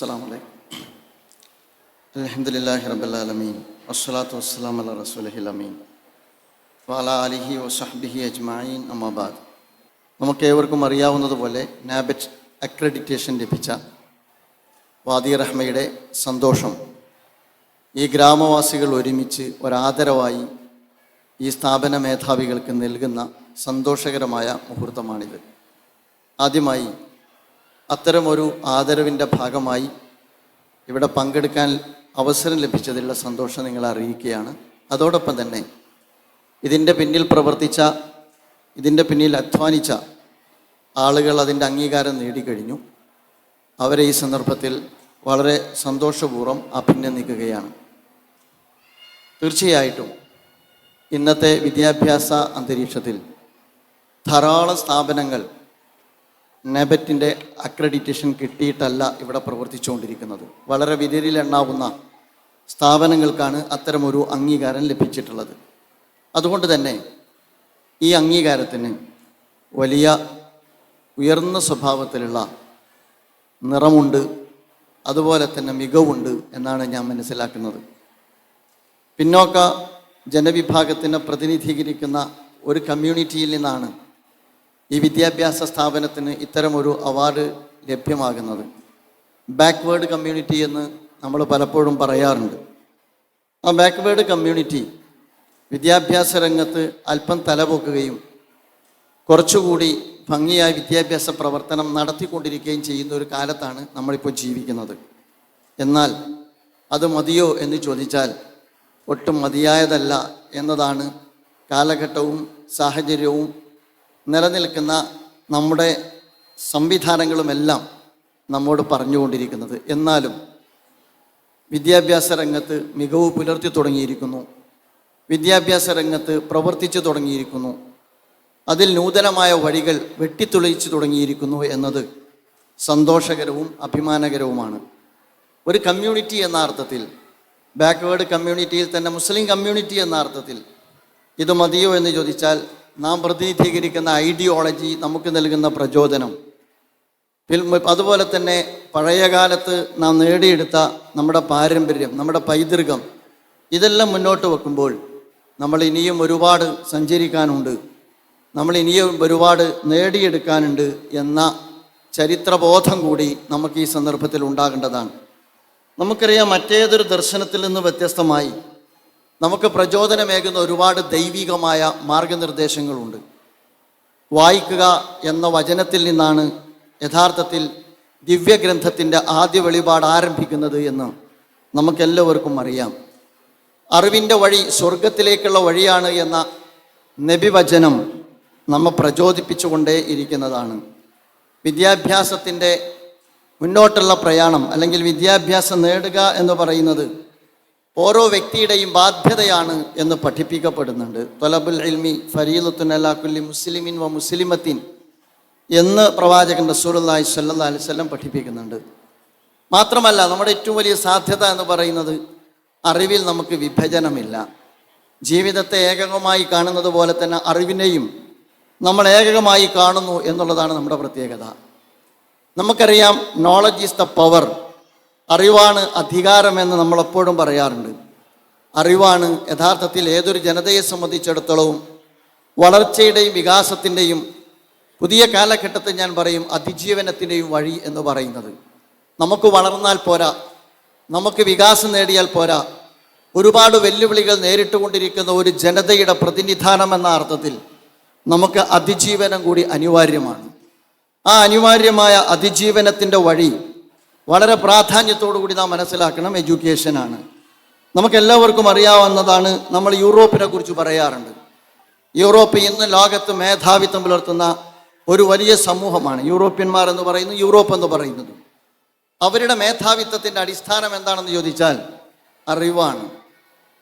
അസ്സാം വലൈക്കും അലഹദില്ലാഹി റബുലാലമീൻ വസ്സലാത്തു വസ്സലാം അല്ല റസൂലഹിൽ അമീൻ. വാല അലിഹി വസഹബിഹി അജ്മായിൻ അമ്മാബാദ് നമുക്ക് ഏവർക്കും അറിയാവുന്നതുപോലെ നാബറ്റ് അക്രഡിറ്റേഷൻ ലഭിച്ച വാദി റഹ്മയുടെ സന്തോഷം. ഈ ഗ്രാമവാസികൾ ഒരുമിച്ച് ഒരാദരവായി ഈ സ്ഥാപന മേധാവികൾക്ക് നൽകുന്ന സന്തോഷകരമായ മുഹൂർത്തമാണിത്. ആദ്യമായി അത്തരമൊരു ആദരവിന്റെ ഭാഗമായി ഇവിടെ പങ്കെടുക്കാൻ അവസരം ലഭിച്ചതിലുള്ള സന്തോഷം നിങ്ങളെ അറിയിക്കുകയാണ്. അതോടൊപ്പം തന്നെ ഇതിന്റെ പിന്നിൽ പ്രവർത്തിച്ച ഇതിന്റെ പിന്നിൽ അധ്വാനിച്ച ആളുകൾ അതിന്റെ അംഗീകാരം നേടിക്കഴിഞ്ഞു. അവരെ ഈ സന്ദർഭത്തിൽ വളരെ സന്തോഷപൂർവം അഭിനന്ദിക്കുകയാണ്. തീർച്ചയായിട്ടും ഇന്നത്തെ വിദ്യാഭ്യാസ അന്തരീക്ഷത്തിൽ ധാരാളം സ്ഥാപനങ്ങൾ നെബറ്റിന്റെ അക്രഡിറ്റേഷൻ കിട്ടിയിട്ടല്ല ഇവിടെ പ്രവർത്തിച്ചുകൊണ്ടിരിക്കുന്നത്. വളരെ വിരലിലെണ്ണാവുന്ന സ്ഥാപനങ്ങൾക്കാണ് അത്തരമൊരു അംഗീകാരം ലഭിച്ചിട്ടുള്ളത്. അതുകൊണ്ട് തന്നെ ഈ അംഗീകാരത്തിന് വലിയ ഉയർന്ന സ്വഭാവത്തിലുള്ള നിറമുണ്ട് അതുപോലെ തന്നെ മികവുണ്ട് എന്നാണ് ഞാൻ മനസ്സിലാക്കുന്നത്. പിന്നോക്ക ജനവിഭാഗത്തിനെ പ്രതിനിധീകരിക്കുന്ന ഒരു കമ്മ്യൂണിറ്റിയിൽ നിന്നാണ് ഈ വിദ്യാഭ്യാസ സ്ഥാപനത്തിന് ഇത്തരമൊരു അവാർഡ് ലഭ്യമാകുന്നത്. ബാക്ക്വേർഡ് കമ്മ്യൂണിറ്റി എന്ന് നമ്മൾ പലപ്പോഴും പറയാറുണ്ട്. ആ ബാക്ക്വേർഡ് കമ്മ്യൂണിറ്റി വിദ്യാഭ്യാസ രംഗത്ത് അല്പം തലപൊക്കുകയും കുറച്ചുകൂടി ഭംഗിയായ വിദ്യാഭ്യാസ പ്രവർത്തനം നടത്തിക്കൊണ്ടിരിക്കുകയും ചെയ്യുന്ന ഒരു കാലത്താണ് നമ്മളിപ്പോൾ ജീവിക്കുന്നത്. എന്നാൽ അത് മതിയോ എന്ന് ചോദിച്ചാൽ ഒട്ടും മതിയായതല്ല എന്നതാണ് കാലഘട്ടവും സാഹചര്യവും നിലനിൽക്കുന്ന നമ്മുടെ സംവിധാനങ്ങളുമെല്ലാം നമ്മോട് പറഞ്ഞുകൊണ്ടിരിക്കുന്നത്. എന്നാലും വിദ്യാഭ്യാസ രംഗത്ത് മികവ് പുലർത്തി തുടങ്ങിയിരിക്കുന്നു. വിദ്യാഭ്യാസ രംഗത്ത് പ്രവർത്തിച്ചു തുടങ്ങിയിരിക്കുന്നു. അതിൽ നൂതനമായ വഴികൾ വെട്ടിത്തുളയിച്ചു തുടങ്ങിയിരിക്കുന്നു എന്നത് സന്തോഷകരവും അഭിമാനകരവുമാണ്. ഒരു കമ്മ്യൂണിറ്റി എന്ന അർത്ഥത്തിൽ ബാക്ക്വേർഡ് കമ്മ്യൂണിറ്റിയിൽ തന്നെ മുസ്ലിം കമ്മ്യൂണിറ്റി എന്ന അർത്ഥത്തിൽ ഇത് മതിയോ എന്ന് ചോദിച്ചാൽ നാം പ്രതിനിധീകരിക്കുന്ന ഐഡിയോളജി നമുക്ക് നൽകുന്ന പ്രചോദനം. അതുപോലെ തന്നെ പഴയ കാലത്ത് നാം നേടിയെടുത്ത നമ്മുടെ പാരമ്പര്യം നമ്മുടെ പൈതൃകം ഇതെല്ലാം മുന്നോട്ട് വെക്കുമ്പോൾ നമ്മൾ ഇനിയും ഒരുപാട് സഞ്ചരിക്കാനുണ്ട്. നമ്മൾ ഇനിയും ഒരുപാട് നേടിയെടുക്കാനുണ്ട് എന്ന ചരിത്രബോധം കൂടി നമുക്ക് ഈ സന്ദർഭത്തിൽ ഉണ്ടാകേണ്ടതാണ്. നമുക്കറിയാം മറ്റേതൊരു ദർശനത്തിൽ നിന്ന് വ്യത്യസ്തമായി നമുക്ക് പ്രചോദനമേകുന്ന ഒരുപാട് ദൈവികമായ മാർഗനിർദ്ദേശങ്ങളുണ്ട്. വായിക്കുക എന്ന വചനത്തിൽ നിന്നാണ് യഥാർത്ഥത്തിൽ ദിവ്യഗ്രന്ഥത്തിന്റെ ആദ്യ വെളിപാട് ആരംഭിക്കുന്നത് എന്ന് നമുക്കെല്ലാവർക്കും അറിയാം. അറിവിന്റെ വഴി സ്വർഗത്തിലേക്കുള്ള വഴിയാണ് എന്ന നബിവചനം നമ്മെ പ്രചോദിപ്പിച്ചുകൊണ്ടേ ഇരിക്കുന്നതാണ്. വിദ്യാഭ്യാസത്തിന്റെ മുന്നോട്ടുള്ള പ്രയാണം അല്ലെങ്കിൽ വിദ്യാഭ്യാസം നേടുക എന്ന് പറയുന്നത് ഓരോ വ്യക്തിയുടെയും ബാധ്യതയാണ് എന്ന് പഠിപ്പിക്കപ്പെടുന്നുണ്ട്. തൊലബുൽ ഇൽമി ഫരീലത്തുൻ അലാഖുല്ലി മുസ്ലിമിൻ വ മുസ്ലിമത്തിൻ എന്ന് പ്രവാചകൻ റസൂലുള്ളാഹി സ്വല്ലല്ലാഹി അലൈഹി വസല്ലം പഠിപ്പിക്കുന്നുണ്ട്. മാത്രമല്ല നമ്മുടെ ഏറ്റവും വലിയ സാധ്യത എന്ന് പറയുന്നത് അറിവിൽ നമുക്ക് വിഭജനമില്ല. ജീവിതത്തെ ഏകകമായി കാണുന്നത് പോലെ തന്നെ അറിവിനെയും നമ്മൾ ഏകകമായി കാണുന്നു എന്നുള്ളതാണ് നമ്മുടെ പ്രത്യേകത. നമുക്കറിയാം നോളജ് ഈസ് ദ പവർ അറിവാണ് അധികാരമെന്ന് നമ്മളെപ്പോഴും പറയാറുണ്ട്. അറിവാണ് യഥാർത്ഥത്തിൽ ഏതൊരു ജനതയെ സംബന്ധിച്ചിടത്തോളവും വളർച്ചയുടെയും വികാസത്തിന്റെയും പുതിയ കാലഘട്ടത്തിൽ ഞാൻ പറയും അതിജീവനത്തിന്റെയും വഴി എന്ന് പറയുന്നത്. നമുക്ക് വളർന്നാൽ പോരാ. നമുക്ക് വികാസം നേടിയാൽ പോരാ. ഒരുപാട് വെല്ലുവിളികൾ നേരിട്ടുകൊണ്ടിരിക്കുന്ന ഒരു ജനതയുടെ പ്രതിനിധാനം എന്ന അർത്ഥത്തിൽ നമുക്ക് അതിജീവനം കൂടി അനിവാര്യമാണ്. ആ അനിവാര്യമായ അതിജീവനത്തിന്റെ വഴി വളരെ കൂടി നാം മനസ്സിലാക്കണം എഡ്യൂക്കേഷനാണ് നമുക്കെല്ലാവർക്കും അറിയാവുന്നതാണ് നമ്മൾ യൂറോപ്പിനെ കുറിച്ച് പറയാറുണ്ട്. യൂറോപ്പ് ഇന്ന് ലോകത്ത് മേധാവിത്വം പുലർത്തുന്ന ഒരു വലിയ സമൂഹമാണ്. യൂറോപ്യന്മാർ എന്ന് പറയുന്നു യൂറോപ്പ് എന്ന് പറയുന്നത്. അവരുടെ മേധാവിത്വത്തിന്റെ അടിസ്ഥാനം എന്താണെന്ന് ചോദിച്ചാൽ അറിവാണ്.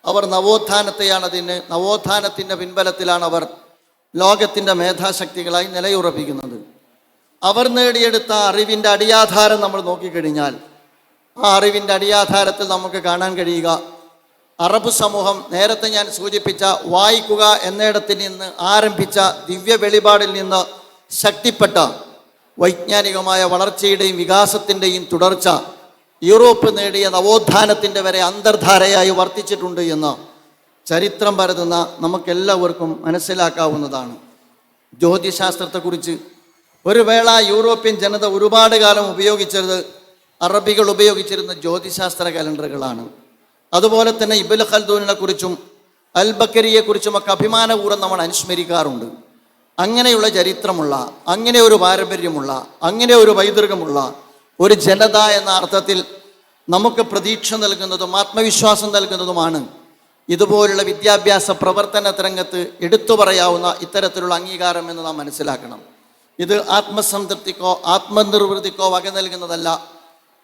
അവർ നവോത്ഥാനത്തെയാണ് അതിന് നവോത്ഥാനത്തിന്റെ പിൻബലത്തിലാണ് അവർ ലോകത്തിന്റെ മേധാശക്തികളായി നിലയുറപ്പിക്കുന്നത്. അവർ നേടിയെടുത്ത അറിവിന്റെ അടിയാധാരം നമ്മൾ നോക്കിക്കഴിഞ്ഞാൽ ആ അറിവിന്റെ അടിയാധാരത്തിൽ നമുക്ക് കാണാൻ കഴിയുക. അറബ് സമൂഹം നേരത്തെ ഞാൻ സൂചിപ്പിച്ച വായിക്കുക എന്നിടത്തിൽ നിന്ന് ആരംഭിച്ച ദിവ്യ വെളിപാടിൽ നിന്ന് ശക്തിപ്പെട്ട വൈജ്ഞാനികമായ വളർച്ചയുടെയും വികാസത്തിന്റെയും തുടർച്ച യൂറോപ്പ് നേടിയ നവോത്ഥാനത്തിന്റെ വരെ അന്തർധാരയായി വർത്തിച്ചിട്ടുണ്ട് എന്ന് ചരിത്രം പരതുന്ന നമുക്കെല്ലാവർക്കും മനസ്സിലാക്കാവുന്നതാണ്. ജ്യോതിശാസ്ത്രത്തെക്കുറിച്ച് ഒരു വേള യൂറോപ്യൻ ജനത ഒരുപാട് കാലം ഉപയോഗിച്ചത് അറബികൾ ഉപയോഗിച്ചിരുന്ന ജ്യോതിശാസ്ത്ര കലണ്ടറുകളാണ്. അതുപോലെ തന്നെ ഇബുൽ ഖൽദൂനിനെ കുറിച്ചും അൽ ബക്കരിയെ കുറിച്ചുമൊക്കെ അഭിമാനപൂർവം നമ്മൾ അനുസ്മരിക്കാറുണ്ട്. അങ്ങനെയുള്ള ചരിത്രമുള്ള അങ്ങനെ ഒരു പാരമ്പര്യമുള്ള അങ്ങനെ ഒരു പൈതൃകമുള്ള ഒരു ജനത എന്ന അർത്ഥത്തിൽ നമുക്ക് പ്രതീക്ഷ നൽകുന്നതും ആത്മവിശ്വാസം നൽകുന്നതുമാണ് ഇതുപോലുള്ള വിദ്യാഭ്യാസ പ്രവർത്തന രംഗത്ത് എടുത്തു പറയാവുന്ന ഇത്തരത്തിലുള്ള അംഗീകാരം എന്ന് നാം മനസ്സിലാക്കണം. ഇത് ആത്മസംതൃപ്തിക്കോ ആത്മനിർവൃത്തിക്കോ വക നൽകുന്നതല്ല.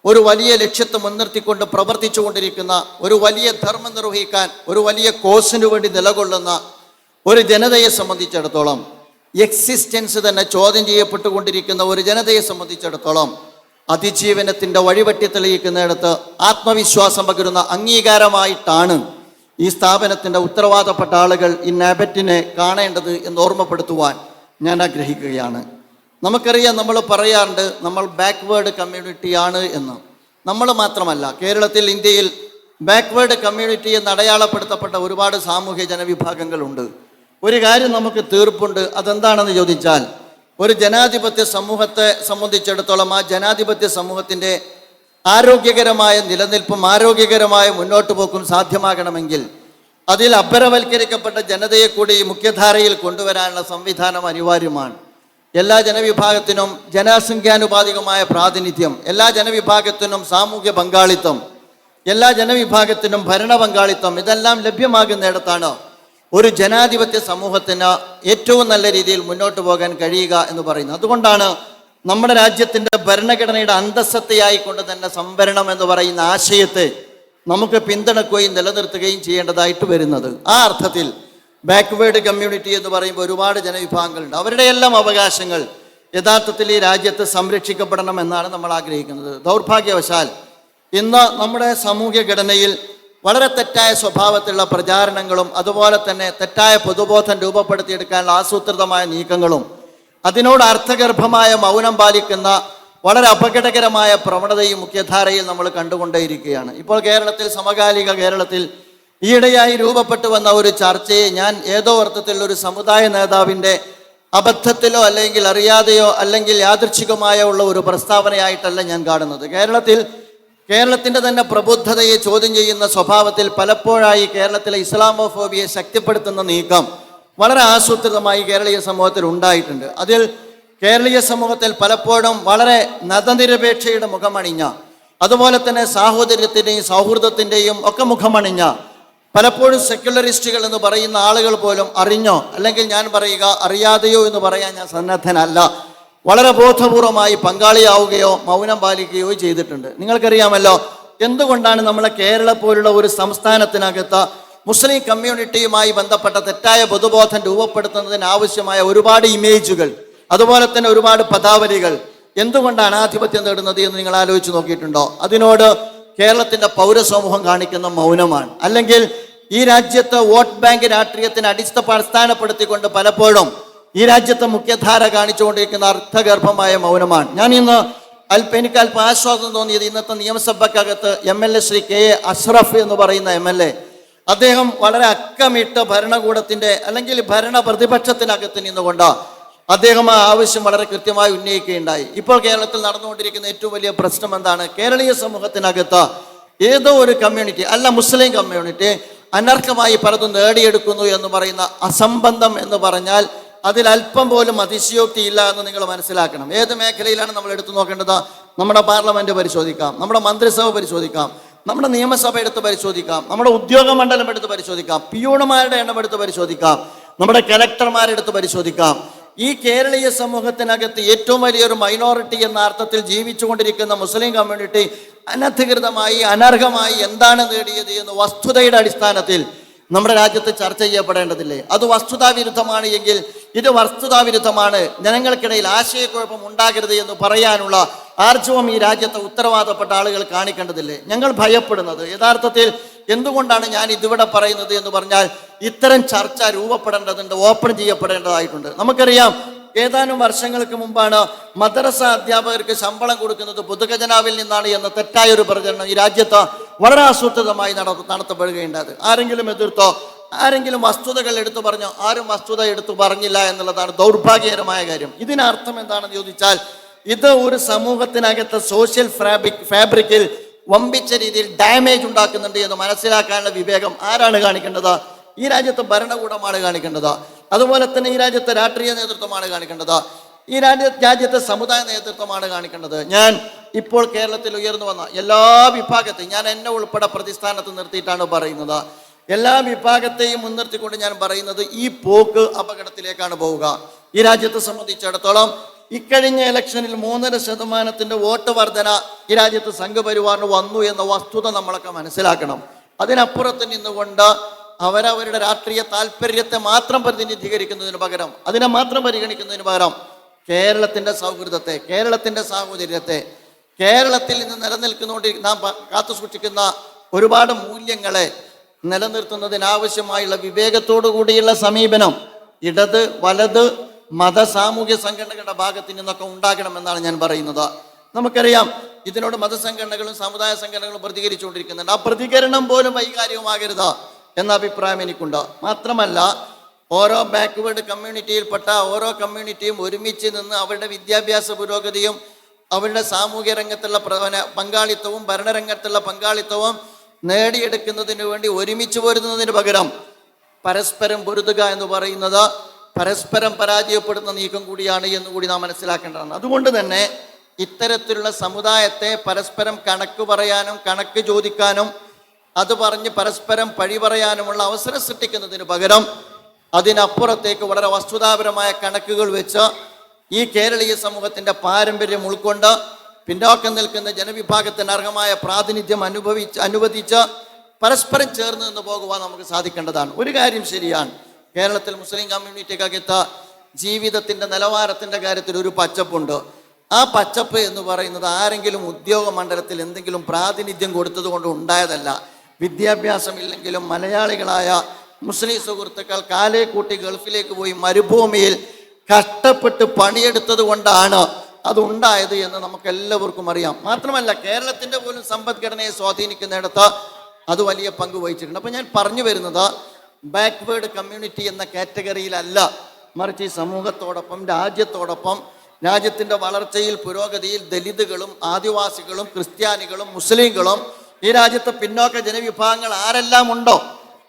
ഒരു വലിയ ലക്ഷ്യത്തെ മുൻനിർത്തിക്കൊണ്ട് പ്രവർത്തിച്ചു കൊണ്ടിരിക്കുന്ന ഒരു വലിയ ധർമ്മം നിർവഹിക്കാൻ ഒരു വലിയ കോഴ്സിന് വേണ്ടി നിലകൊള്ളുന്ന ഒരു ജനതയെ സംബന്ധിച്ചിടത്തോളം എക്സിസ്റ്റൻസ് തന്നെ ചോദ്യം ചെയ്യപ്പെട്ടുകൊണ്ടിരിക്കുന്ന ഒരു ജനതയെ സംബന്ധിച്ചിടത്തോളം അതിജീവനത്തിന്റെ വഴിവെട്ടി തെളിയിക്കുന്നിടത്ത് ആത്മവിശ്വാസം പകരുന്ന അംഗീകാരമായിട്ടാണ് ഈ സ്ഥാപനത്തിന്റെ ഉത്തരവാദപ്പെട്ട ആളുകൾ ഈ നാബറ്റിനെ കാണേണ്ടത് എന്ന് ഓർമ്മപ്പെടുത്തുവാൻ ഞാൻ ആഗ്രഹിക്കുകയാണ്. നമുക്കറിയാം നമ്മൾ പറയാറുണ്ട് നമ്മൾ ബാക്ക്വേർഡ് കമ്മ്യൂണിറ്റിയാണ് എന്ന്. നമ്മൾ മാത്രമല്ല കേരളത്തിൽ ഇന്ത്യയിൽ ബാക്ക്വേർഡ് കമ്മ്യൂണിറ്റി എന്ന് അടയാളപ്പെടുത്തപ്പെട്ട ഒരുപാട് സാമൂഹ്യ ജനവിഭാഗങ്ങളുണ്ട്. ഒരു കാര്യം നമുക്ക് തീർപ്പുണ്ട് അതെന്താണെന്ന് ചോദിച്ചാൽ ഒരു ജനാധിപത്യ സമൂഹത്തെ സംബന്ധിച്ചിടത്തോളം ആ ജനാധിപത്യ സമൂഹത്തിന്റെ ആരോഗ്യകരമായ നിലനിൽപ്പും ആരോഗ്യകരമായ മുന്നോട്ട് പോക്കും സാധ്യമാകണമെങ്കിൽ അതിൽ അപരവൽക്കരിക്കപ്പെട്ട ജനതയെ കൂടി മുഖ്യധാരയിൽ കൊണ്ടുവരാനുള്ള സംവിധാനം അനിവാര്യമാണ്. എല്ലാ ജനവിഭാഗത്തിനും ജനസംഖ്യാനുപാതികമായ പ്രാതിനിധ്യം എല്ലാ ജനവിഭാഗത്തിനും സാമൂഹ്യ പങ്കാളിത്തം എല്ലാ ജനവിഭാഗത്തിനും ഭരണ പങ്കാളിത്തം ഇതെല്ലാം ലഭ്യമാകുന്നിടത്താണ് ഒരു ജനാധിപത്യ സമൂഹത്തിന് ഏറ്റവും നല്ല രീതിയിൽ മുന്നോട്ട് പോകാൻ കഴിയുക എന്ന് പറയുന്നത്. അതുകൊണ്ടാണ് നമ്മുടെ രാജ്യത്തിന്റെ ഭരണഘടനയുടെ അന്തസ്സത്തെയായിക്കൊണ്ട് തന്നെ സംവരണം എന്ന് പറയുന്ന ആശയത്തെ നമുക്ക് പിന്തുണക്കുകയും നിലനിർത്തുകയും ചെയ്യേണ്ടതായിട്ട് വരുന്നത്. ആ അർത്ഥത്തിൽ ബാക്ക്വേർഡ് കമ്മ്യൂണിറ്റി എന്ന് പറയുമ്പോൾ ഒരുപാട് ജനവിഭാഗങ്ങളുണ്ട്. അവരുടെ എല്ലാം അവകാശങ്ങൾ യഥാർത്ഥത്തിൽ ഈ രാജ്യത്ത് സംരക്ഷിക്കപ്പെടണം എന്നാണ് നമ്മൾ ആഗ്രഹിക്കുന്നത്. ദൗർഭാഗ്യവശാൽ ഇന്ന് നമ്മുടെ സാമൂഹ്യ ഘടനയിൽ വളരെ തെറ്റായ സ്വഭാവത്തിലുള്ള പ്രചാരണങ്ങളും അതുപോലെ തന്നെ തെറ്റായ പൊതുബോധം രൂപപ്പെടുത്തിയെടുക്കാനുള്ള ആസൂത്രിതമായ നീക്കങ്ങളും അതിനോട് അർത്ഥഗർഭമായ മൗനം പാലിക്കുന്ന വളരെ അപകടകരമായ പ്രവണതയും മുഖ്യധാരയിൽ നമ്മൾ കണ്ടുകൊണ്ടേയിരിക്കുകയാണ്. ഇപ്പോൾ കേരളത്തിൽ സമകാലിക കേരളത്തിൽ ഈയിടെയായി രൂപപ്പെട്ടു വന്ന ഒരു ചർച്ചയെ ഞാൻ ഏതോ അർത്ഥത്തിൽ ഒരു സമുദായ നേതാവിന്റെ അബദ്ധത്തിലോ അല്ലെങ്കിൽ അറിയാതെയോ അല്ലെങ്കിൽ യാദൃച്ഛികമായോ ഉള്ള ഒരു പ്രസ്താവനയായിട്ടല്ല ഞാൻ കാണുന്നത്. കേരളത്തിൽ കേരളത്തിന്റെ തന്നെ പ്രബുദ്ധതയെ ചോദ്യം ചെയ്യുന്ന സ്വഭാവത്തിൽ പലപ്പോഴായി കേരളത്തിലെ ഇസ്ലാമോഫോബിയെ ശക്തിപ്പെടുത്തുന്ന നീക്കം വളരെ ആസൂത്രിതമായി കേരളീയ സമൂഹത്തിൽ ഉണ്ടായിട്ടുണ്ട്. അതിൽ കേരളീയ സമൂഹത്തിൽ പലപ്പോഴും വളരെ നതനിരപേക്ഷയുടെ മുഖമണിഞ്ഞ അതുപോലെ തന്നെ സാഹോദര്യത്തിന്റെയും സൗഹൃദത്തിന്റെയും ഒക്കെ മുഖമണിഞ്ഞ പലപ്പോഴും സെക്യുലറിസ്റ്റുകൾ എന്ന് പറയുന്ന ആളുകൾ പോലും അറിഞ്ഞോ അല്ലെങ്കിൽ ഞാൻ പറയുക അറിയാതെയോ എന്ന് പറയാൻ ഞാൻ സന്നദ്ധനല്ല. വളരെ ബോധപൂർവമായി പങ്കാളിയാവുകയോ മൗനം പാലിക്കുകയോ ചെയ്തിട്ടുണ്ട്. നിങ്ങൾക്കറിയാമല്ലോ എന്തുകൊണ്ടാണ് നമ്മളെ കേരള പോലുള്ള ഒരു സംസ്ഥാനത്തിനകത്ത് മുസ്ലിം കമ്മ്യൂണിറ്റിയുമായി ബന്ധപ്പെട്ട തെറ്റായ പൊതുബോധം രൂപപ്പെടുത്തുന്നതിന് ആവശ്യമായ ഒരുപാട് ഇമേജുകൾ അതുപോലെ തന്നെ ഒരുപാട് പദാവലികൾ എന്തുകൊണ്ടാണ് ആധിപത്യം നേടുന്നത് എന്ന് നിങ്ങൾ ആലോചിച്ച് നോക്കിയിട്ടുണ്ടോ? അതിനോട് കേരളത്തിന്റെ പൗരസമൂഹം കാണിക്കുന്ന മൗനമാണ്. അല്ലെങ്കിൽ ഈ രാജ്യത്തെ വോട്ട് ബാങ്ക് രാഷ്ട്രീയത്തിന് അടിസ്ഥ അടിസ്ഥാനപ്പെടുത്തിക്കൊണ്ട് പലപ്പോഴും ഈ രാജ്യത്തെ മുഖ്യധാര കാണിച്ചുകൊണ്ടിരിക്കുന്ന അർത്ഥഗർഭമായ മൗനമാണ്. ഞാൻ ഇന്ന് അല്പ എനിക്ക് അല്പം ആശ്വാസം തോന്നിയത് ഇന്നത്തെ നിയമസഭക്കകത്ത് M L A Shri K A Ashraf എന്ന് പറയുന്ന എം എൽ എ. അദ്ദേഹം വളരെ അക്കമിട്ട് ഭരണകൂടത്തിന്റെ അല്ലെങ്കിൽ ഭരണ പ്രതിപക്ഷത്തിനകത്ത് നിന്നുകൊണ്ട് അദ്ദേഹം ആ ആവശ്യം വളരെ കൃത്യമായി ഉന്നയിക്കുകയുണ്ടായി. ഇപ്പോൾ കേരളത്തിൽ നടന്നുകൊണ്ടിരിക്കുന്ന ഏറ്റവും വലിയ പ്രശ്നം എന്താണ്? കേരളീയ സമൂഹത്തിനകത്ത് ഏതോ ഒരു കമ്മ്യൂണിറ്റി അല്ല മുസ്ലിം കമ്മ്യൂണിറ്റി അനർഹമായി പലതും നേടിയെടുക്കുന്നു എന്ന് പറയുന്ന അസംബന്ധം എന്ന് പറഞ്ഞാൽ അതിൽ അല്പം പോലും അതിശയോക്തി ഇല്ല എന്ന് നിങ്ങൾ മനസ്സിലാക്കണം. ഏത് മേഖലയിലാണ് നമ്മൾ എടുത്തു നോക്കേണ്ടത്? നമ്മുടെ പാർലമെന്റ് പരിശോധിക്കാം നമ്മുടെ മന്ത്രിസഭ പരിശോധിക്കാം നമ്മുടെ നിയമസഭ എടുത്ത് പരിശോധിക്കാം നമ്മുടെ ഉദ്യോഗ മണ്ഡലം എടുത്ത് പരിശോധിക്കാം പിയൂണുമാരുടെ എണ്ണം എടുത്ത് പരിശോധിക്കാം നമ്മുടെ കലക്ടർമാരെടുത്ത് പരിശോധിക്കാം. ഈ കേരളീയ സമൂഹത്തിനകത്ത് ഏറ്റവും വലിയൊരു മൈനോറിറ്റി എന്ന അർത്ഥത്തിൽ ജീവിച്ചുകൊണ്ടിരിക്കുന്ന മുസ്ലിം കമ്മ്യൂണിറ്റി അനധികൃതമായി അനർഹമായി എന്താണ് നേടിയത് എന്ന് വസ്തുതയുടെ അടിസ്ഥാനത്തിൽ നമ്മുടെ രാജ്യത്ത് ചർച്ച ചെയ്യപ്പെടേണ്ടതില്ലേ? അത് വസ്തുതാവിരുദ്ധമാണ് എങ്കിൽ ഇത് വസ്തുതാവിരുദ്ധമാണ് ജനങ്ങൾക്കിടയിൽ ആശയക്കുഴപ്പം ഉണ്ടാകരുത് എന്ന് പറയാനുള്ള ആർജവം ഈ രാജ്യത്തെ ഉത്തരവാദപ്പെട്ട ആളുകൾ കാണിക്കേണ്ടതില്ലേ? ഞങ്ങൾ ഭയപ്പെടുന്നത്. യഥാർത്ഥത്തിൽ എന്തുകൊണ്ടാണ് ഞാൻ ഇതിവിടെ പറയുന്നത് എന്ന് പറഞ്ഞാൽ ഇത്തരം ചർച്ച രൂപപ്പെടേണ്ടതുണ്ട് ഓപ്പൺ ചെയ്യപ്പെടേണ്ടതായിട്ടുണ്ട്. നമുക്കറിയാം ഏതാനും വർഷങ്ങൾക്ക് മുമ്പാണ് മദ്രസ അധ്യാപകർക്ക് ശമ്പളം കൊടുക്കുന്നത് പൊതുഖജനാവിൽ നിന്നാണ് എന്ന തെറ്റായ ഒരു പ്രചരണം ഈ രാജ്യത്ത് വളരെ ആസൂത്രിതമായി നട നടത്തപ്പെടുകയുണ്ടായത്. ആരെങ്കിലും എതിർത്തോ ആരെങ്കിലും വസ്തുതകൾ എടുത്തു പറഞ്ഞോ ആരും വസ്തുത എടുത്തു പറഞ്ഞില്ല എന്നുള്ളതാണ് ദൗർഭാഗ്യകരമായ കാര്യം. ഇതിനർത്ഥം എന്താണെന്ന് ചോദിച്ചാൽ ഇത് ഒരു സമൂഹത്തിനകത്ത് സോഷ്യൽ ഫാബ്രിക് ഫാബ്രിക്കിൽ വമ്പിച്ച രീതിയിൽ ഡാമേജ് ഉണ്ടാക്കുന്നുണ്ട് എന്ന് മനസ്സിലാക്കാനുള്ള വിവേകം ആരാണ് കാണിക്കേണ്ടത്? ഈ രാജ്യത്തെ ഭരണകൂടമാണ് കാണിക്കേണ്ടത്. അതുപോലെ തന്നെ ഈ രാജ്യത്തെ രാഷ്ട്രീയ നേതൃത്വമാണ് കാണിക്കേണ്ടത്. ഈ രാജ്യ രാജ്യത്തെ സമുദായ നേതൃത്വമാണ് കാണിക്കേണ്ടത്. ഞാൻ ഇപ്പോൾ കേരളത്തിൽ ഉയർന്നു വന്ന എല്ലാ വിഭാഗത്തെയും ഞാൻ എന്നെ ഉൾപ്പെടെ പ്രതിസ്ഥാനത്ത് നിർത്തിയിട്ടാണ് പറയുന്നത്. എല്ലാ വിഭാഗത്തെയും മുൻനിർത്തിക്കൊണ്ട് ഞാൻ പറയുന്നത് ഈ പോക്ക് അപകടത്തിലേക്കാണ് പോവുക. ഈ രാജ്യത്തെ സംബന്ധിച്ചിടത്തോളം ഇക്കഴിഞ്ഞ ഇലക്ഷനിൽ മൂന്നര ശതമാനത്തിന്റെ വോട്ട് വർധന ഈ രാജ്യത്ത് സംഘപരിവാറിന് വന്നു എന്ന വസ്തുത നമ്മളൊക്കെ മനസ്സിലാക്കണം. അതിനപ്പുറത്ത് നിന്നുകൊണ്ട് അവരവരുടെ രാഷ്ട്രീയ താല്പര്യത്തെ മാത്രം പ്രതിനിധീകരിക്കുന്നതിന് പകരം അതിനെ മാത്രം പരിഗണിക്കുന്നതിന് പകരം കേരളത്തിന്റെ സൗഹൃദത്തെ കേരളത്തിന്റെ സാഹോദര്യത്തെ കേരളത്തിൽ നിന്ന് നിലനിൽക്കുന്നുകൊണ്ട് നാം കാത്തു സൂക്ഷിക്കുന്ന ഒരുപാട് മൂല്യങ്ങളെ നിലനിർത്തുന്നതിനാവശ്യമായുള്ള വിവേകത്തോടു കൂടിയുള്ള സമീപനം ഇടത് വലത് മത സാമൂഹ്യ സംഘടനകളുടെ ഭാഗത്ത് നിന്നൊക്കെ ഉണ്ടാകണമെന്നാണ് ഞാൻ പറയുന്നത്. നമുക്കറിയാം ഇതിനോട് മതസംഘടനകളും സമുദായ സംഘടനകളും പ്രതികരിച്ചുകൊണ്ടിരിക്കുന്നുണ്ട്. ആ പ്രതികരണം പോലും വൈകാര്യമാകരുത് എന്ന അഭിപ്രായം എനിക്കുണ്ട്. മാത്രമല്ല ഓരോ ബാക്ക്വേർഡ് കമ്മ്യൂണിറ്റിയിൽപ്പെട്ട ഓരോ കമ്മ്യൂണിറ്റിയും ഒരുമിച്ച് നിന്ന് അവരുടെ വിദ്യാഭ്യാസ പുരോഗതിയും അവരുടെ സാമൂഹ്യ രംഗത്തുള്ള പങ്കാളിത്തവും ഭരണരംഗത്തുള്ള പങ്കാളിത്തവും നേടിയെടുക്കുന്നതിന് വേണ്ടി ഒരുമിച്ച് പോരുന്നതിന് പകരം പരസ്പരം പൊരുതുക എന്ന് പറയുന്നത് പരസ്പരം പരാജയപ്പെടുന്ന നീക്കം കൂടിയാണ് എന്ന് കൂടി നാം മനസ്സിലാക്കേണ്ടതാണ്. അതുകൊണ്ട് തന്നെ ഇത്തരത്തിലുള്ള സമുദായത്തെ പരസ്പരം കണക്ക് പറയാനും കണക്ക് ചോദിക്കാനും അത് പറഞ്ഞ് പരസ്പരം പഴി പറയാനുമുള്ള അവസരം സൃഷ്ടിക്കുന്നതിന് പകരം അതിനപ്പുറത്തേക്ക് വളരെ വസ്തുതാപരമായ കണക്കുകൾ വെച്ച് ഈ കേരളീയ സമൂഹത്തിന്റെ പാരമ്പര്യം ഉൾക്കൊണ്ട് പിന്നോക്കം നിൽക്കുന്ന ജനവിഭാഗത്തിന് അർഹമായ പ്രാതിനിധ്യം അനുഭവിച്ച് അനുവദിച്ച് പരസ്പരം ചേർന്ന് നിന്ന് പോകുവാൻ നമുക്ക് സാധിക്കേണ്ടതാണ്. ഒരു കാര്യം ശരിയാണ്. കേരളത്തിൽ മുസ്ലിം കമ്മ്യൂണിറ്റിക്കകത്ത് ജീവിതത്തിന്റെ നിലവാരത്തിന്റെ കാര്യത്തിൽ ഒരു പച്ചപ്പുണ്ട്. ആ പച്ചപ്പ് എന്ന് പറയുന്നത് ആരെങ്കിലും ഉദ്യോഗ മണ്ഡലത്തിൽ എന്തെങ്കിലും പ്രാതിനിധ്യം കൊടുത്തത് കൊണ്ട് ഉണ്ടായതല്ല. വിദ്യാഭ്യാസമില്ലെങ്കിലും മലയാളികളായ മുസ്ലിം സുഹൃത്തുക്കൾ കാലേ കൂട്ടി ഗൾഫിലേക്ക് പോയി മരുഭൂമിയിൽ കഷ്ടപ്പെട്ട് പണിയെടുത്തത് കൊണ്ടാണ് അതുണ്ടായത് എന്ന് നമുക്ക് എല്ലാവർക്കും അറിയാം. മാത്രമല്ല കേരളത്തിന്റെ പോലും സമ്പദ്ഘടനയെ സ്വാധീനിക്കുന്നിടത്ത് അത് വലിയ പങ്ക് വഹിച്ചിട്ടുണ്ട്. അപ്പോൾ ഞാൻ പറഞ്ഞു വരുന്നത് ബാക്ക്വേർഡ് കമ്മ്യൂണിറ്റി എന്ന കാറ്റഗറിയിലല്ല. മറിച്ച് ഈ സമൂഹത്തോടൊപ്പം രാജ്യത്തോടൊപ്പം രാജ്യത്തിന്റെ വളർച്ചയിൽ പുരോഗതിയിൽ ദലിതുകളും ആദിവാസികളും ക്രിസ്ത്യാനികളും മുസ്ലിങ്ങളും ഈ രാജ്യത്തെ പിന്നോക്ക ജനവിഭാഗങ്ങൾ ആരെല്ലാം ഉണ്ടോ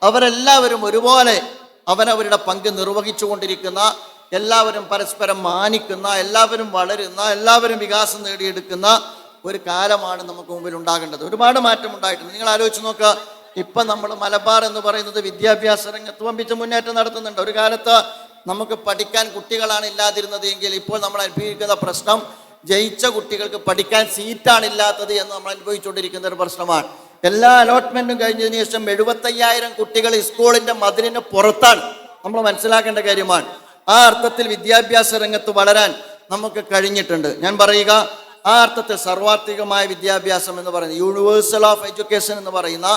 അവരെല്ലാവരും ഒരുപോലെ അവനവരുടെ പങ്ക് നിർവഹിച്ചുകൊണ്ടിരിക്കുന്ന എല്ലാവരും പരസ്പരം മാനിക്കുന്ന എല്ലാവരും വളരുന്ന എല്ലാവരും വികാസം നേടിയെടുക്കുന്ന ഒരു കാലമാണ് നമുക്ക് മുമ്പിൽ ഉണ്ടാകേണ്ടത്. ഒരുപാട് മാറ്റം ഉണ്ടായിട്ടുണ്ട്. നിങ്ങൾ ആലോചിച്ച് നോക്കുക. ഇപ്പൊ നമ്മൾ മലബാർ എന്ന് പറയുന്നത് വിദ്യാഭ്യാസ രംഗത്ത് വമ്പിച്ച മുന്നേറ്റം നടത്തുന്നുണ്ട്. ഒരു കാലത്ത് നമുക്ക് പഠിക്കാൻ കുട്ടികളാണ് ഇല്ലാതിരുന്നത് എങ്കിൽ ഇപ്പോൾ നമ്മൾ അനുഭവിക്കുന്ന പ്രശ്നം ജയിച്ച കുട്ടികൾക്ക് പഠിക്കാൻ സീറ്റാണ് ഇല്ലാത്തത് എന്ന് നമ്മൾ അനുഭവിച്ചുകൊണ്ടിരിക്കുന്ന ഒരു പ്രശ്നമാണ്. എല്ലാ അലോട്ട്മെന്റും കഴിഞ്ഞതിന് ശേഷം എഴുപത്തയ്യായിരം കുട്ടികൾ സ്കൂളിന്റെ മതിലിന് പുറത്താണ്. നമ്മൾ മനസ്സിലാക്കേണ്ട കാര്യമാണ്. ആ അർത്ഥത്തിൽ വിദ്യാഭ്യാസ രംഗത്ത് വളരാൻ നമുക്ക് കഴിഞ്ഞിട്ടുണ്ട്. ഞാൻ പറയുക ആ അർത്ഥത്തിൽ സർവാത്മികമായ വിദ്യാഭ്യാസം എന്ന് പറയുന്നത് യൂണിവേഴ്സൽ ഓഫ് എഡ്യൂക്കേഷൻ എന്ന് പറയുന്ന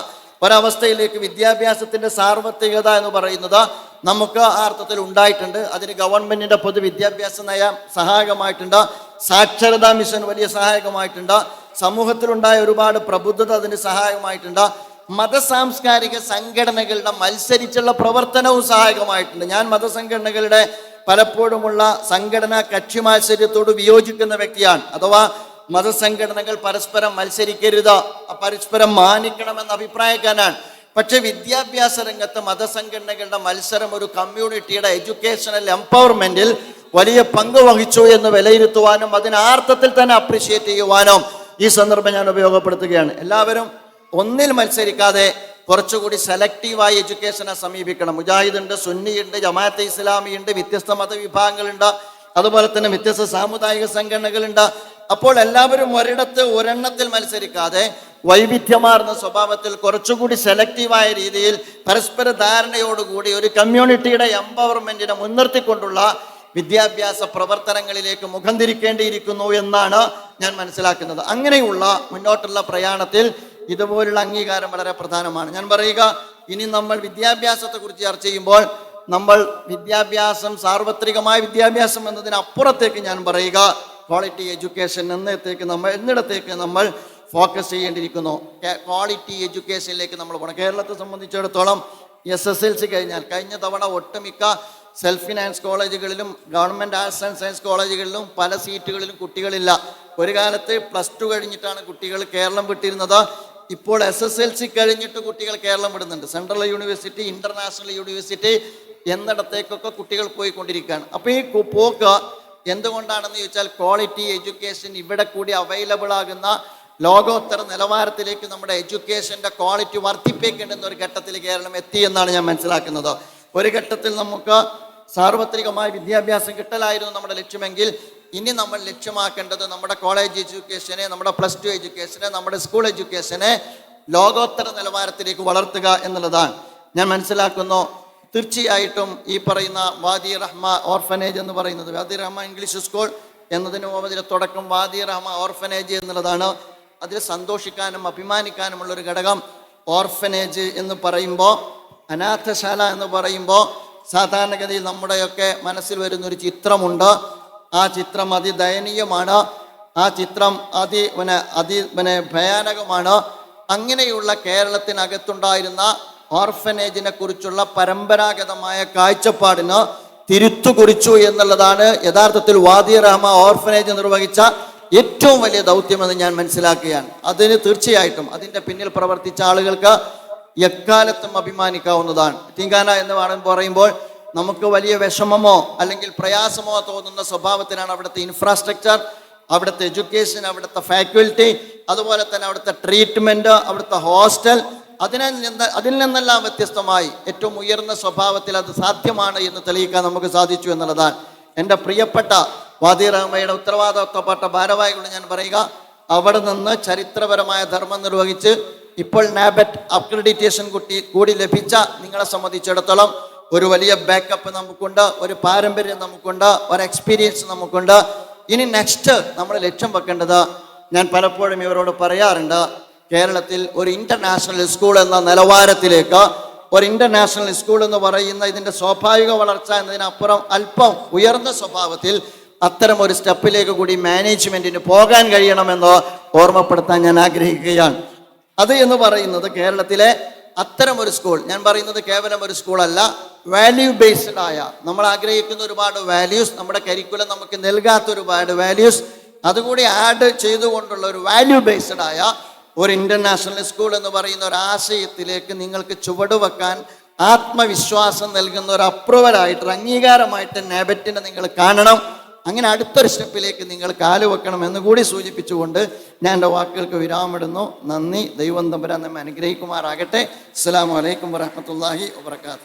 ഒരവസ്ഥയിലേക്ക് വിദ്യാഭ്യാസത്തിന്റെ സാർവത്രികത എന്ന് പറയുന്നത് നമുക്ക് ആ അർത്ഥത്തിൽ ഉണ്ടായിട്ടുണ്ട്. അതിന് ഗവൺമെന്റിന്റെ പൊതുവിദ്യാഭ്യാസ നയം സഹായകമായിട്ടുണ്ട്. സാക്ഷരതാ മിഷൻ വലിയ സഹായകമായിട്ടുണ്ട്. സമൂഹത്തിലുണ്ടായ ഒരുപാട് പ്രബുദ്ധത അതിന് സഹായകമായിട്ടുണ്ട്. മതസാംസ്കാരിക സംഘടനകളുടെ മത്സരിച്ചുള്ള പ്രവർത്തനവും സഹായകമായിട്ടുണ്ട്. ഞാൻ മതസംഘടനകളുടെ പലപ്പോഴുമുള്ള സംഘടനാ കക്ഷി മാത്സര്യത്തോട് വിയോജിക്കുന്ന വ്യക്തിയാണ്. അഥവാ മതസംഘടനകൾ പരസ്പരം മത്സരിക്കരുത്. പരസ്പരം മാനിക്കണമെന്ന അഭിപ്രായക്കാരനാണ്. പക്ഷേ വിദ്യാഭ്യാസ രംഗത്ത് മതസംഘടനകളുടെ മത്സരം ഒരു കമ്മ്യൂണിറ്റിയുടെ എഡ്യൂക്കേഷണൽ എംപവർമെന്റിൽ വലിയ പങ്ക് വഹിച്ചു എന്ന് വിലയിരുത്തുവാനും അതിന് ആർത്ഥത്തിൽ തന്നെ അപ്രിഷിയേറ്റ് ചെയ്യുവാനും ഈ സന്ദർഭം ഞാൻ ഉപയോഗപ്പെടുത്തുകയാണ്. എല്ലാവരും ഒന്നിൽ മത്സരിക്കാതെ കുറച്ചുകൂടി സെലക്റ്റീവായി എഡ്യൂക്കേഷനെ സമീപിക്കണം. മുജാഹിദ് ഉണ്ട് സുന്നിയുണ്ട് ജമാഅത്തെ ഇസ്ലാമി ഉണ്ട് വ്യത്യസ്ത മതവിഭാഗങ്ങളുണ്ട്. അതുപോലെ തന്നെ വ്യത്യസ്ത സാമുദായിക സംഘടനകളുണ്ട്. അപ്പോൾ എല്ലാവരും ഒരിടത്ത് ഒരെണ്ണത്തിൽ മത്സരിക്കാതെ വൈവിധ്യമാർന്ന സ്വഭാവത്തിൽ കുറച്ചുകൂടി സെലക്റ്റീവായ രീതിയിൽ പരസ്പര ധാരണയോടുകൂടി ഒരു കമ്മ്യൂണിറ്റിയുടെ എംപവർമെന്റിനെ മുൻനിർത്തിക്കൊണ്ടുള്ള വിദ്യാഭ്യാസ പ്രവർത്തനങ്ങളിലേക്ക് മുഖം തിരിക്കേണ്ടിയിരിക്കുന്നു എന്നാണ് ഞാൻ മനസ്സിലാക്കുന്നത്. അങ്ങനെയുള്ള മുന്നോട്ടുള്ള പ്രയാണത്തിൽ ഇതുപോലുള്ള അംഗീകാരം വളരെ പ്രധാനമാണ്. ഞാൻ പറയുക ഇനി നമ്മൾ വിദ്യാഭ്യാസത്തെക്കുറിച്ച് ചർച്ച ചെയ്യുമ്പോൾ നമ്മൾ വിദ്യാഭ്യാസം സാർവത്രികമായ വിദ്യാഭ്യാസം എന്നതിനപ്പുറത്തേക്ക് ഞാൻ പറയുക ക്വാളിറ്റി എഡ്യൂക്കേഷൻ എന്നത്തേക്ക് നമ്മൾ എന്നിടത്തേക്ക് നമ്മൾ ഫോക്കസ് ചെയ്യേണ്ടിയിരിക്കുന്നു. ക്വാളിറ്റി എഡ്യൂക്കേഷനിലേക്ക് നമ്മൾ പോകണം. കേരളത്തെ സംബന്ധിച്ചിടത്തോളം എസ് എസ് എൽ സി കഴിഞ്ഞാൽ കഴിഞ്ഞ തവണ ഒട്ടുമിക്ക സെൽഫ് ഫിനാൻസ് കോളേജുകളിലും ഗവൺമെന്റ് ആർട്സ് ആൻഡ് സയൻസ് കോളേജുകളിലും പല സീറ്റുകളിലും കുട്ടികളില്ല. ഒരു കാലത്ത് പ്ലസ് ടു കഴിഞ്ഞിട്ടാണ് കുട്ടികൾ കേരളം വിട്ടിരുന്നത്. ഇപ്പോൾ എസ് എസ് എൽ സി കഴിഞ്ഞിട്ട് കുട്ടികൾ കേരളം വിടുന്നുണ്ട്. സെൻട്രൽ യൂണിവേഴ്സിറ്റി ഇന്റർനാഷണൽ യൂണിവേഴ്സിറ്റി എന്നിടത്തേക്കൊക്കെ കുട്ടികൾ പോയിക്കൊണ്ടിരിക്കുകയാണ്. അപ്പോൾ ഈ പോക്ക് എന്തുകൊണ്ടാണെന്ന് ചോദിച്ചാൽ ക്വാളിറ്റി എഡ്യൂക്കേഷൻ ഇവിടെ കൂടി അവൈലബിൾ ആകുന്ന ലോകോത്തര നിലവാരത്തിലേക്ക് നമ്മുടെ എഡ്യൂക്കേഷന്റെ ക്വാളിറ്റി വർദ്ധിപ്പിക്കേണ്ടുന്ന ഒരു ഘട്ടത്തിൽ കേരളം എത്തി എന്നാണ് ഞാൻ മനസ്സിലാക്കുന്നത്. ഒരു ഘട്ടത്തിൽ നമുക്ക് സാർവത്രികമായ വിദ്യാഭ്യാസം കിട്ടലായിരുന്നു നമ്മുടെ ലക്ഷ്യമെങ്കിൽ ഇനി നമ്മൾ ലക്ഷ്യമാക്കേണ്ടത് നമ്മുടെ കോളേജ് എഡ്യൂക്കേഷനെ നമ്മുടെ പ്ലസ് ടു എഡ്യൂക്കേഷനെ നമ്മുടെ സ്കൂൾ എഡ്യൂക്കേഷനെ ലോകോത്തര നിലവാരത്തിലേക്ക് വളർത്തുക എന്നുള്ളതാണ്. ഞാൻ മനസ്സിലാക്കുന്നു തീർച്ചയായിട്ടും ഈ പറയുന്ന വാദി റഹ്മ ഓർഫനേജ് എന്ന് പറയുന്നത് വാദി റഹ്മ ഇംഗ്ലീഷ് സ്കൂൾ എന്നതിന് അതിലെ തുടക്കം വാദി റഹ്മ ഓർഫനേജ് എന്നുള്ളതാണ്. അതിൽ സന്തോഷിക്കാനും അഭിമാനിക്കാനുമുള്ള ഒരു ഘടകം ഓർഫനേജ് എന്ന് പറയുമ്പോൾ അനാഥശാല എന്ന് പറയുമ്പോൾ സാധാരണഗതിയിൽ നമ്മുടെയൊക്കെ മനസ്സിൽ വരുന്ന ഒരു ചിത്രമുണ്ട്. ആ ചിത്രം അതിദയനീയമാണ്. ആ ചിത്രം അതി പിന്നെ അതി പിന്നെ ഭയാനകമാണ്. അങ്ങനെയുള്ള കേരളത്തിനകത്തുണ്ടായിരുന്ന ഓർഫനേജിനെ കുറിച്ചുള്ള പരമ്പരാഗതമായ കാഴ്ചപ്പാടിന് തിരുത്തു കുറിച്ചു എന്നുള്ളതാണ് യഥാർത്ഥത്തിൽ വാദി റഹ്മ ഓർഫനേജ് നിർവഹിച്ച ഏറ്റവും വലിയ ദൗത്യമെന്ന് ഞാൻ മനസ്സിലാക്കുകയാണ്. അതിന് തീർച്ചയായിട്ടും അതിന്റെ പിന്നിൽ പ്രവർത്തിച്ച ആളുകൾക്ക് എക്കാലത്തും അഭിമാനിക്കാവുന്നതാണ്. തിങ്കാന എന്ന് പറയുമ്പോൾ നമുക്ക് വലിയ വിഷമമോ അല്ലെങ്കിൽ പ്രയാസമോ തോന്നുന്ന സ്വഭാവത്തിനാണ് അവിടുത്തെ ഇൻഫ്രാസ്ട്രക്ചർ അവിടുത്തെ എഡ്യൂക്കേഷൻ അവിടുത്തെ ഫാക്കൽറ്റി അതുപോലെ തന്നെ അവിടുത്തെ ട്രീറ്റ്മെന്റ് അവിടുത്തെ ഹോസ്റ്റൽ അതിനിൽ നിന്ന് അതിൽ നിന്നെല്ലാം വ്യത്യസ്തമായി ഏറ്റവും ഉയർന്ന സ്വഭാവത്തിൽ അത് സാധ്യമാണ് എന്ന് തെളിയിക്കാൻ നമുക്ക് സാധിച്ചു എന്നുള്ളതാണ്. എന്റെ പ്രിയപ്പെട്ട വാദി റഹ്മയുടെ ഉത്തരവാദിത്വപ്പെട്ട ഭാരവാഹികളോട് ഞാൻ പറയുക അവിടെ നിന്ന് ചരിത്രപരമായ ധർമ്മം നിർവഹിച്ച് ഇപ്പോൾ നാബറ്റ് അക്രഡിറ്റേഷൻ കുട്ടി കൂടി ലഭിച്ച നിങ്ങളെ സംബന്ധിച്ചിടത്തോളം ഒരു വലിയ ബാക്കപ്പ് നമുക്കുണ്ട് ഒരു പാരമ്പര്യം നമുക്കുണ്ട് ഒരു എക്സ്പീരിയൻസ് നമുക്കുണ്ട്. ഇനി നെക്സ്റ്റ് നമ്മൾ ലക്ഷ്യം വെക്കേണ്ടത് ഞാൻ പലപ്പോഴും ഇവരോട് പറയാറുണ്ട് കേരളത്തിൽ ഒരു ഇന്റർനാഷണൽ സ്കൂൾ എന്ന നിലവാരത്തിലേക്ക് ഒരു ഇന്റർനാഷണൽ സ്കൂൾ എന്ന് പറയുന്ന ഇതിന്റെ സ്വാഭാവിക വളർച്ച എന്നതിനപ്പുറം അല്പം ഉയർന്ന സ്വഭാവത്തിൽ അത്തരം ഒരു സ്റ്റെപ്പിലേക്ക് കൂടി മാനേജ്മെന്റിന് പോകാൻ കഴിയണമെന്ന് ഓർമ്മപ്പെടുത്താൻ ഞാൻ ആഗ്രഹിക്കുകയാണ്. അത് എന്ന് പറയുന്നത് കേരളത്തിലെ അത്തരം ഒരു സ്കൂൾ ഞാൻ പറയുന്നത് കേവലം ഒരു സ്കൂളല്ല വാല്യൂ ബേസ്ഡ് ആയ നമ്മൾ ആഗ്രഹിക്കുന്ന ഒരുപാട് വാല്യൂസ് നമ്മുടെ കരിക്കുലം നമുക്ക് നൽകാത്ത ഒരുപാട് വാല്യൂസ് അതുകൂടി ആഡ് ചെയ്തുകൊണ്ടുള്ള ഒരു വാല്യൂ ബേസ്ഡ് ആയ ഒരു ഇന്റർനാഷണൽ സ്കൂൾ എന്ന് പറയുന്ന ഒരു ആശയത്തിലേക്ക് നിങ്ങൾക്ക് ചുവടുവെക്കാൻ ആത്മവിശ്വാസം നൽകുന്ന ഒരു അപ്രൂവലായിട്ട് ഒരു അംഗീകാരമായിട്ട് നാബറ്റിനെ നിങ്ങൾ കാണണം. അങ്ങനെ അടുത്തൊരു സ്റ്റെപ്പിലേക്ക് നിങ്ങൾ കാലു വെക്കണം എന്ന് കൂടി സൂചിപ്പിച്ചുകൊണ്ട് ഞാൻ എന്റെ വാക്കുകൾക്ക് വിരാമിടുന്നു നന്ദി. ദൈവം തമ്പുരാൻ നമ്മെ അനുഗ്രഹിക്കുമാറാകട്ടെ. അസ്സാം വലൈക്കും വരഹമത്തല്ലാഹി വാത്തു